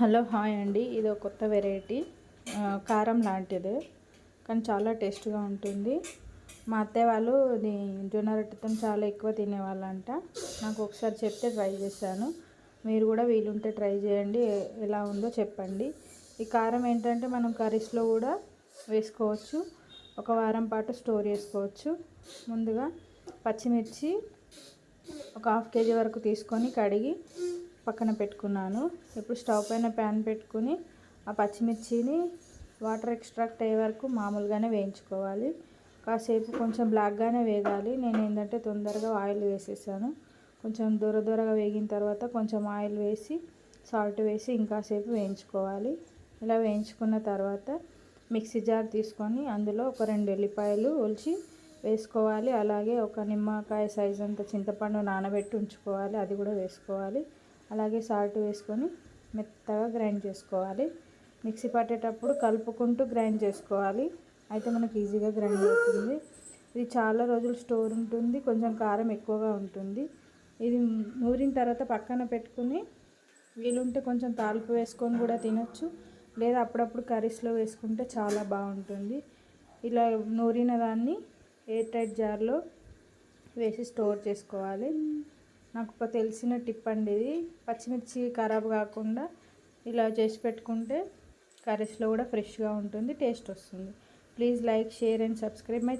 Hello hi అండి. ఇది ఒక కొత్త వెరైటీ. కారం లాంటిది కానీ చాలా టేస్ట్గా ఉంటుంది. మా అత్తయ్య వాళ్ళు ఇది జొన్న రొట్టెతో చాలా ఎక్కువ తినేవాళ్ళంట. నాకు ఒకసారి చెప్తే ట్రై చేశాను. మీరు కూడా వీలుంటే ట్రై చేయండి. ఎలా ఉందో చెప్పండి. ఈ కారం ఏంటంటే మనం కర్రీస్లో కూడా వేసుకోవచ్చు. ఒక వారం పాటు స్టోర్ చేసుకోవచ్చు. ముందుగా పచ్చిమిర్చి ఒక హాఫ్ కేజీ వరకు తీసుకొని కడిగి పక్కన పెట్టుకున్నాను. ఇప్పుడు స్టవ్ పైన ప్యాన్ పెట్టుకుని ఆ పచ్చిమిర్చిని వాటర్ ఎక్స్ట్రాక్ట్ అయ్యే వరకు మామూలుగానే వేయించుకోవాలి. కాసేపు కొంచెం బ్లాక్గానే వేగాలి. నేను ఏంటంటే తొందరగా ఆయిల్ వేసేసాను. కొంచెం దూర దూరగా వేగిన తర్వాత కొంచెం ఆయిల్ వేసి సాల్ట్ వేసి ఇంకాసేపు వేయించుకోవాలి. ఇలా వేయించుకున్న తర్వాత మిక్సీ జార్ తీసుకొని అందులో ఒక రెండు ఎల్లిపాయలు ఒలిచి వేసుకోవాలి. అలాగే ఒక నిమ్మకాయ సైజ్ అంత చింతపండు నానబెట్టి ఉంచుకోవాలి. అది కూడా వేసుకోవాలి. అలాగే సాల్ట్ వేసుకొని మెత్తగా గ్రైండ్ చేసుకోవాలి. మిక్సీ పట్టేటప్పుడు కలుపుకుంటూ గ్రైండ్ చేసుకోవాలి. అయితే మనకు ఈజీగా గ్రైండ్ అవుతుంది. ఇది చాలా రోజులు స్టోర్ ఉంటుంది. కొంచెం కారం ఎక్కువగా ఉంటుంది. ఇది నూరిన తర్వాత పక్కన పెట్టుకుని వీలుంటే కొంచెం తాలింపు వేసుకొని కూడా తినొచ్చు. లేదా అప్పుడప్పుడు కర్రీస్లో వేసుకుంటే చాలా బాగుంటుంది. ఇలా నూరిన దాన్ని ఎయిర్ టైట్ జార్లో వేసి స్టోర్ చేసుకోవాలి. నాకు ఒక తెలిసిన టిప్ అండి ఇది. పచ్చిమిర్చి ఖరాబ్ కాకుండా ఇలా చేసి పెట్టుకుంటే కర్రీస్లో కూడా ఫ్రెష్గా ఉంటుంది టేస్ట్ వస్తుంది. Please like share and subscribe my